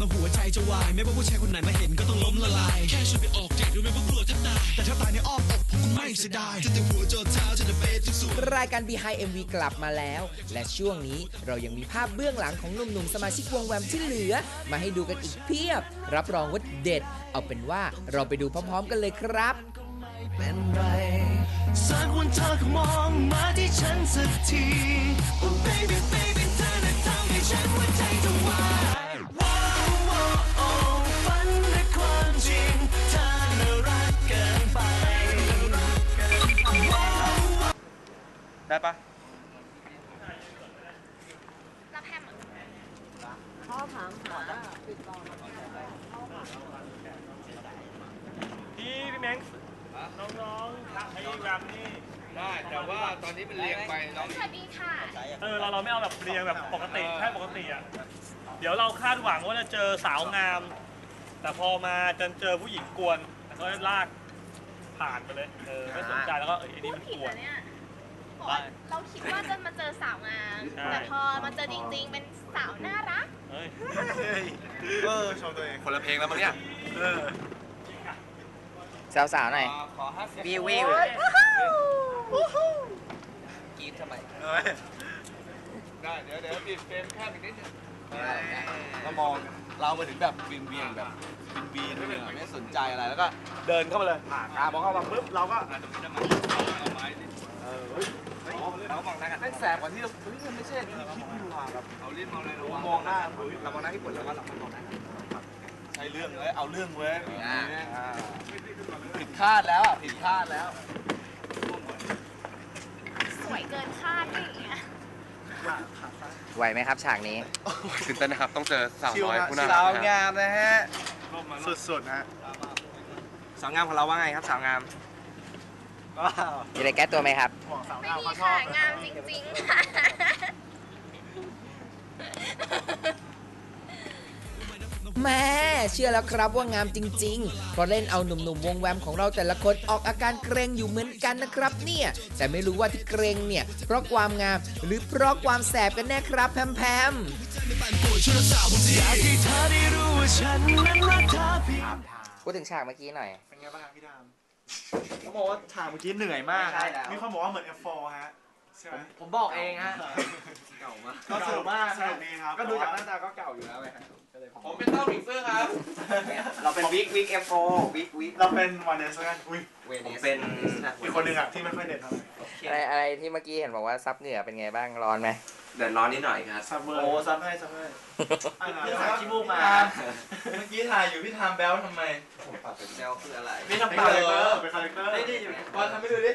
มาหัวใจจะวาย ไม่ว่าผู้ชายคนไหนมาเห็นก็ต้องล้มละลาย แค่ชวนไปออกเดทดูไหมว่ากลัวแทบตาย แต่ถ้าตายในอ้อมอกผมคงไม่เสียดายจะแต่หัวจดเท้าจะแต่เบสทุกส่วน รายการ Behind MV กลับมาแล้ว และช่วงนี้เรายังมีภาพเบื้องหลังของหนุ่มๆ สมาชิกวงแวมที่เหลือ มาให้ดูกันอีกเพียบ รับรองว่าเด็ด เอาเป็นว่าเราไปดูพร้อมๆ กันเลยครับ เป็นไรสักวันเธอก็มองมาที่ฉันสักที Oh baby baby เธอน่ะทำให้ฉันหัวใจจะวาย รับแฮมอะพี่พี่แมงน้องๆไอ้แรมนี่ได้แต่ว่าตอนนี้มันเรียงไปน้องสวัสดีค่ะเออเราเราไม่เอาแบบเรียงแบบปกติแค่ปกติอะเดี๋ยวเราคาดหวังว่าจะเจอสาวงาม แต่พอมาจนเจอผู้หญิงกวนแต่ก็ลากผ่านไปเลยเออไม่สนใจแล้วก็เออไอ้พูนี่ดมันผิดกวเหรนอเนี่ยบอกว่าเราคิด ใช่ แต่พอมาเจอจริง ๆ เป็นสาวน่ารัก เฮ้ย เออชมตัวเองคนละเพลงแล้วมั้งเนี่ย เออสาวๆหน่อยขอห้าสิบวิววิวกีดทำไมได้ เดี๋ยวเดี๋ยวปิดเฟรมแค่อีกนิดนึงก็มองเรามาถึงแบบบินเบียงแบบบินบีนไม่ไม่สนใจอะไรแล้วก็เดินเข้ามาเลยผ่ากาบอกเข้ามาปุ๊บเราก็เออเฮ้ย เรามองหน้ากันแม่งแสบกว่าที่เราเฮ้ยมันไม่ใช่ที่คิดดีกว่าแบบเอาลิ้นมองเลยเรามองหน้าเรามองหน้าที่ปวดแล้วก็เรามองหน้าใช่เรื่องเลยเอาเรื่องเว้ยอ่าผิดคาดแล้วอะผิดคาดแล้ว สวยเกินคาดอย่างเงี้ยไหวไหมครับฉากนี้ตื่นเต้นนะครับต้องเจอสาวน้อยผู้น่าสารัวกงามนะฮะสุดๆฮะสาวงามของเราว่าไงครับสาวงาม มีอะไรแก้ตัวไหมครับไม่มีค่ะงามจริงๆค่ะ แม่เชื่อแล้วครับว่างามจริงๆ เพราะเล่นเอาหนุ่มๆวงแวมของเราแต่ละคนออกอาการเกรงอยู่เหมือนกันนะครับ เนี่ย แต่ไม่รู้ว่าที่เกรงเนี่ย เพราะความงามหรือเพราะความแสบกันแน่ครับแพมแพมอยากให้เธอได้รู้ว่าฉันนั้นรักเธอเพียงพูดถึงฉากเมื่อกี้หน่อย เป็นไงบ้างครับพี่ดาม เขาบอกว่าฉากเมื่อกี้เหนื่อยมากไม่ใช่แล้ว มีคนบอกว่าเหมือน F4 ฮะใช่ไหมผมบอกเองฮะ เก่ามาก ก็สนุกมากสนุกดีครับก็ดูจากหน้าตาก็เก่าอยู่แล้วไงฮะผมเป็นเต้าหมิงเซอร์ครับเราเป็นวิกวิกเอฟโฟวิกวิกเราเป็นวันเดสกันอุ้ยผมเป็นอีกคนหนึ่งอะที่ไม่ค่อยเด่นเท่าไหร่อะไรอะไรที่เมื่อกี้เห็นบอกว่าซับเหงื่อเป็นไงบ้างร้อนไหม เดือดร้อนนิดหน่อยครับ ซัมเมอร์โอ้ซับให้ซับให้พี่พี่สาสาววขี้ขี้มูมูกกมามา เมื่อกี้ถ่ายอยู่พี่ทามแบลทำไมผมปรับเป็นแนวคืออะไรพี่ทำคาแรคเตอร์เป็นคาแรคเตอร์นี่นี่วันทำให้ดูดิ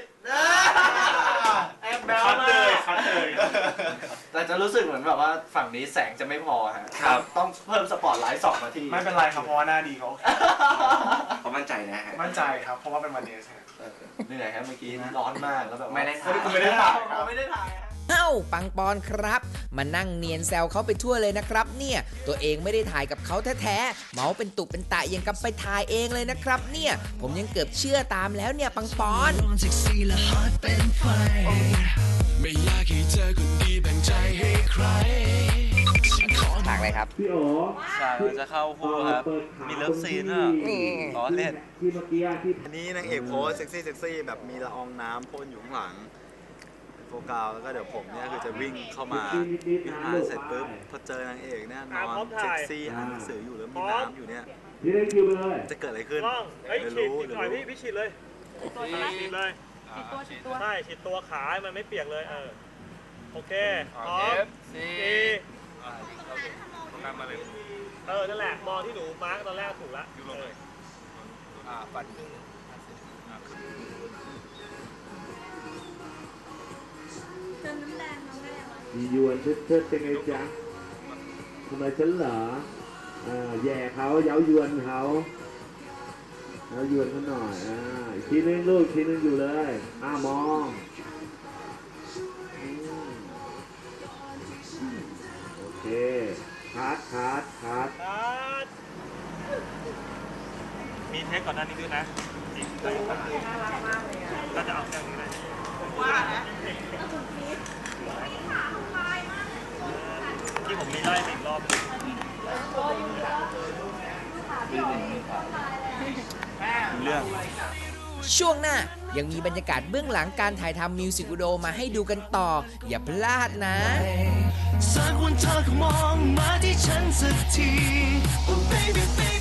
แอบแบลคัดเลยคัดเลยแต่จะรู้สึกเหมือนแบบว่าฝั่งนี้แสงจะไม่พอฮะครับต้องเพิ่มสปอตไลท์สองนาทีไม่เป็นไรครับเพราะว่าหน้าดีเขาโอเคเขามั่นใจนะฮะมั่นใจครับเพราะว่าเป็นวันเดสเหนื่อยครับเมื่อกี้ร้อนมากแล้วแบบว่าไม่ได้ถ่ายไม่ได้ถ่ายครับไม่ได้ถ่ายเอ้าปังปอนครับ มานั่งเนียนแซวเขาไปทั่วเลยนะครับ เนี่ย ตัวเองไม่ได้ถ่ายกับเขาแท้ๆเมาเป็นตุเป็นตะยังกับไปถ่ายเองเลยนะครับ เนี่ย ผมยังเกือบเชื่อตามแล้วเนี่ยปังปอนร้อนเซ็กซี่และฮอตเป็นไฟไม่อยากให้เธอคนดีแบ่งใจให้ใครฉันขอฉากอะไรครับฉากมันจะเข้าคู่ครับ มีเลิฟซีนอะนี่ล้อเล่นอันนี้นางเอกโพสเซ็กซี่เซ็กซี่แบบมีละอองน้ำพ่นอยู่ข้างหลังเป็น โฟกัสแล้วก็เดี๋ยวผมเนี่ยคือจะวิ่งเข้ามาวิ่งมาเสร็จปุ๊บพอเจอนางเอกเนี่ยนอนเซ็กซี่อ่านหนังสืออยู่แล้วมีน้ำอยู่เนี่ยจะเกิดอะไรขึ้นกล้องเฮ้ยไม่ฉีดรู้ฉีดหน่อยพี่พี่ฉีดเลยฉีดเลยใช่ฉีดตัวขาให้มันไม่เปียกเลยเออโอเคพร้อมสี่เออนั่นแหละมองที่หนูมาร์กตอนแรกถูกละเอออ่าปัดครึ่ง มียวนเชิดๆเป็นไงจ๊ะทำไมฉันเหรออ่าแย่เขาเย้ายวนเขาเย้ายวนเขาหน่อยอ่าอีกทีนึงลูกอีกทีนึงอยู่เลยอ้ามองอืมโอเคคัดคัดคัดครับมีเทคก่อนหน้านี้ด้วยนะจริงใจมากก็จะเอาแค่นี้เลย ที่ผมมีไล่อีกรอบเรื่อง ช่วงหน้ายังมีบรรยากาศเบื้องหลังการถ่ายทำมิวสิกวิดีโอมาให้ดูกันต่อ อย่าพลาดนะสักวันเธอคงมองมาที่ฉันสักที oh, baby, baby.